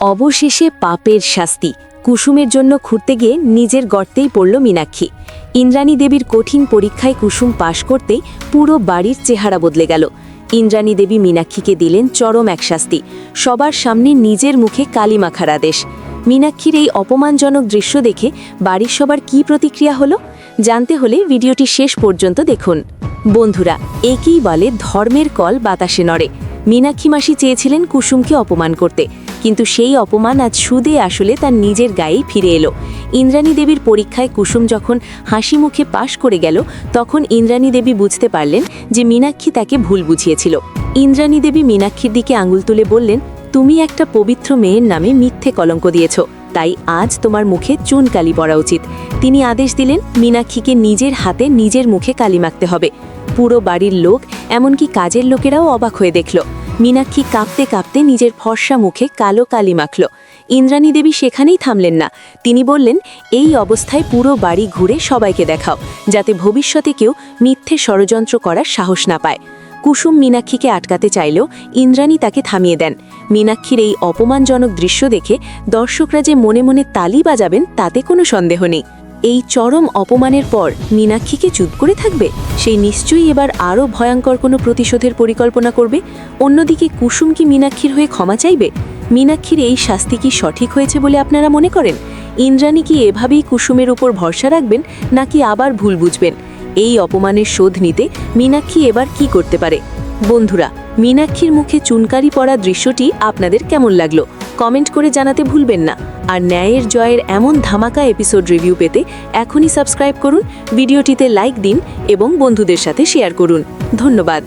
অবশেষে পাপের শাস্তি। কুসুমের জন্য খুঁড়তে গিয়ে নিজের গর্তেই পড়ল মীনাক্ষী। ইন্দ্রাণী দেবীর কঠিন পরীক্ষায় কুসুম পাশ করতেই পুরো বাড়ির চেহারা বদলে গেল। ইন্দ্রাণী দেবী মীনাক্ষীকে দিলেন চরম এক শাস্তি। সবার সামনে নিজের মুখে কালী মাখার আদেশ। মীনাক্ষীর এই অপমানজনক দৃশ্য দেখে বাড়ির সবার কী প্রতিক্রিয়া হলো? জানতে হলে ভিডিওটি শেষ পর্যন্ত দেখুন। বন্ধুরা, একেই বলে ধর্মের কল বাতাসে নড়ে। মীনাক্ষী মাসি চেয়েছিলেন কুসুমকে অপমান করতে। কিন্তু সেই অপমান আজ সুদে আসলে তার নিজের গায়েই ফিরে এলো। ইন্দ্রাণী দেবীর পরীক্ষায় কুসুম যখন হাসি মুখে পাশ করে গেল, তখন ইন্দ্রাণী দেবী বুঝতে পারলেন যে মীনাক্ষী তাকে ভুল বুঝিয়েছিল। ইন্দ্রাণী দেবী মীনাক্ষীর দিকে আঙুল তুলে বললেন, তুমি একটা পবিত্র মেয়ের নামে মিথ্যে কলঙ্ক দিয়েছ, তাই আজ তোমার মুখে চুন কালি পড়া উচিত। তিনি আদেশ দিলেন, মীনাক্ষীকে নিজের হাতে নিজের মুখে কালি মাখতে হবে। পুরো বাড়ির লোক, এমনকি কাজের লোকেরাও অবাক হয়ে দেখল। মীনাক্ষী কাঁপতে কাঁপতে নিজের ফর্সা মুখে কালো কালি মাখল। ইন্দ্রাণী দেবী সেখানেই থামলেন না। তিনি বললেন, এই অবস্থায় পুরো বাড়ি ঘুরে সবাইকে দেখাও, যাতে ভবিষ্যতে কেউ মিথ্যে ষড়যন্ত্র করার সাহস না পায়। কুসুম মীনাক্ষীকে আটকাতে চাইলেও ইন্দ্রাণী তাকে থামিয়ে দেন। মীনাক্ষীর এই অপমানজনক দৃশ্য দেখে দর্শকরা যে মনে মনে তালি বাজাবেন, তাতে কোনো সন্দেহ নেই। এই চরম অপমানের পর মীনাক্ষীকে চুপ করে থাকবে? সেই নিশ্চয়ই এবার আরও ভয়ঙ্কর কোনো প্রতিশোধের পরিকল্পনা করবে? অন্যদিকে কুসুম কি মীনাক্ষীর হয়ে ক্ষমা চাইবে? মীনাক্ষীর এই শাস্তি কি সঠিক হয়েছে বলে আপনারা মনে করেন? ইন্দ্রাণী কি এভাবেই কুসুমের উপর ভরসা রাখবেন, নাকি আবার ভুল বুঝবেন? এই অপমানের শোধ নিতে মীনাক্ষী এবার কি করতে পারে? বন্ধুরা, মীনাক্ষীর মুখে চুনকারি পড়া দৃশ্যটি আপনাদের কেমন লাগল? কমেন্ট করে জানাতে ভুলবেন না। আর ন্যায়ের জয়ের এমন ধামাকা এপিসোড রিভিউ পেতে এখনই সাবস্ক্রাইব করুন, ভিডিওটিতে লাইক দিন এবং বন্ধুদের সাথে শেয়ার করুন। ধন্যবাদ।